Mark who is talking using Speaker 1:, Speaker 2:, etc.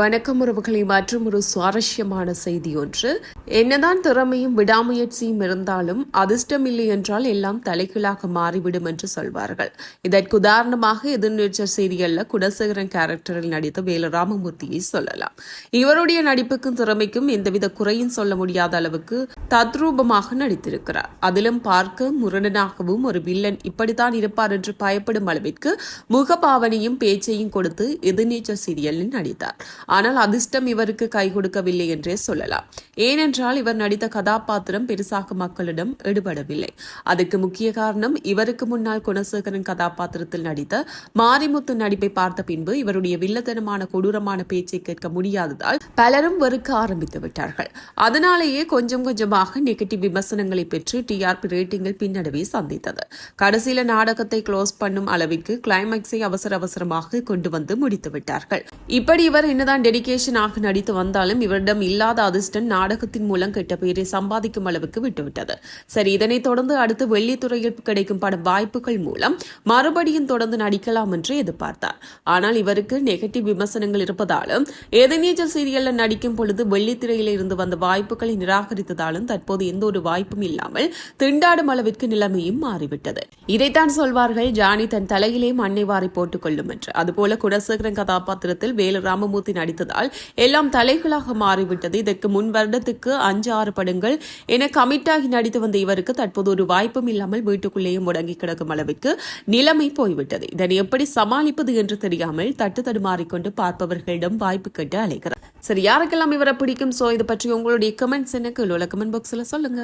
Speaker 1: வணக்கம் உறவுகளை மற்றும் ஒரு சுவாரஸ்யமான செய்தி ஒன்று என்னதான் திறமையும் விடாமுயற்சியும் இருந்தாலும் அதிர்ஷ்டம் இல்லை என்றால் எல்லாம் தலைகீழாக மாறிவிடும் என்று சொல்வார்கள். இதற்கு உதாரணமாக எதிர்நீச்சல் சீரியல்ல குடசேகரன் கேரக்டரில் நடித்த வேலு ராமமூர்த்தியை சொல்லலாம். இவருடைய நடிப்புக்கும் திறமைக்கும் எந்தவித குறையும் சொல்ல முடியாத அளவுக்கு தத்ரூபமாக நடித்திருக்கிறார். அதிலும் பார்க்க முரணனாகவும் ஒரு வில்லன் இப்படித்தான் இருப்பார் என்று பயப்படும் அளவிற்கு முகபாவனையும் பேச்சையும் கொடுத்து எதிர்நீச்சல் சீரியலில் நடித்தார். ஆனால் அதிர்ஷ்டம் இவருக்கு கை கொடுக்கவில்லை என்றே சொல்லலாம். ஏனென்றால் இவர் நடித்த கதாபாத்திரம் பெருசாக மக்களிடம் எடுபடவில்லை. அதுக்கு முக்கிய காரணம் இவருக்கு முன்னால் குணசேகரன் கதாபாத்திரத்தில் நடித்த மாரிமுத்து நடிப்பை பார்த்த பின்பு இவருடைய வில்லத்தனமான கொடூரமான பேச்சை கேட்க முடியாததால் பலரும் வெறுக்க ஆரம்பித்து விட்டார்கள். அதனாலேயே கொஞ்சம் கொஞ்சமாக நெகட்டிவ் விமர்சனங்களை பெற்று டிஆர்பி ரேட்டிங்கில் பின்னடைவை சந்தித்தது. கடைசியில நாடகத்தை க்ளோஸ் பண்ணும் அளவிற்கு கிளைமேக்ஸை அவசர அவசரமாக கொண்டு வந்து முடித்து விட்டார்கள். இப்படி இவர் என்னதான் டெடிகேஷனாக நடித்து வந்தாலும் இவரிடம் இல்லாத அதிர்ஷ்டம் நாடகத்தின் மூலம் கெட்ட பெயரை சம்பாதிக்கும் அளவுக்கு விட்டுவிட்டது. சரி இதனைத் தொடர்ந்து அடுத்து வெள்ளித்துறையில் கிடைக்கும் பட வாய்ப்புகள் மூலம் மறுபடியும் தொடர்ந்து நடிக்கலாம் என்று எதிர்பார்த்தார். ஆனால் இவருக்கு நெகட்டிவ் விமர்சனங்கள் இருப்பதாலும் எதிர்நீச்சல் சீரியல்ல நடிக்கும் பொழுது வெள்ளித்திரையில இருந்து வந்த வாய்ப்புகளை நிராகரித்ததாலும் தற்போது எந்த ஒரு வாய்ப்பும் இல்லாமல் திண்டாடும் அளவிற்கு நிலைமையும் மாறிவிட்டது. இதைத்தான் சொல்வார்கள் ஜானி தன் தலையிலே மண்ணை வாரி போட்டுக் கொள்ளும் என்று. அதுபோல குணசேகரன் கதாபாத்திரத்தில் வேலு ராமமூர்த்தி நடித்ததால் எல்லாம் தலைகளாக மாறிவிட்டது. இதற்கு முன் வருடத்துக்கு அஞ்சு ஆறு படங்கள் என கமிட்டாகி நடித்து வந்த இவருக்கு தற்போது ஒரு வாய்ப்பும் இல்லாமல் வீட்டுக்குள்ளேயே முடங்கி கிடக்கும் அளவுக்கு நிலைமை போய்விட்டது. இதனை எப்படி சமாளிப்பது என்று தெரியாமல் தட்டு தடுமாறிக்கொண்டு பார்ப்பவர்களிடம் வாய்ப்பு கேட்டு அழைக்கிறார். சரி யாருக்கெல்லாம் இவரை பிடிக்கும்? சோ இது பற்றி உங்களுடைய கமெண்ட்ஸ் எனக்கு கமெண்ட் பாக்ஸ்ல சொல்லுங்க.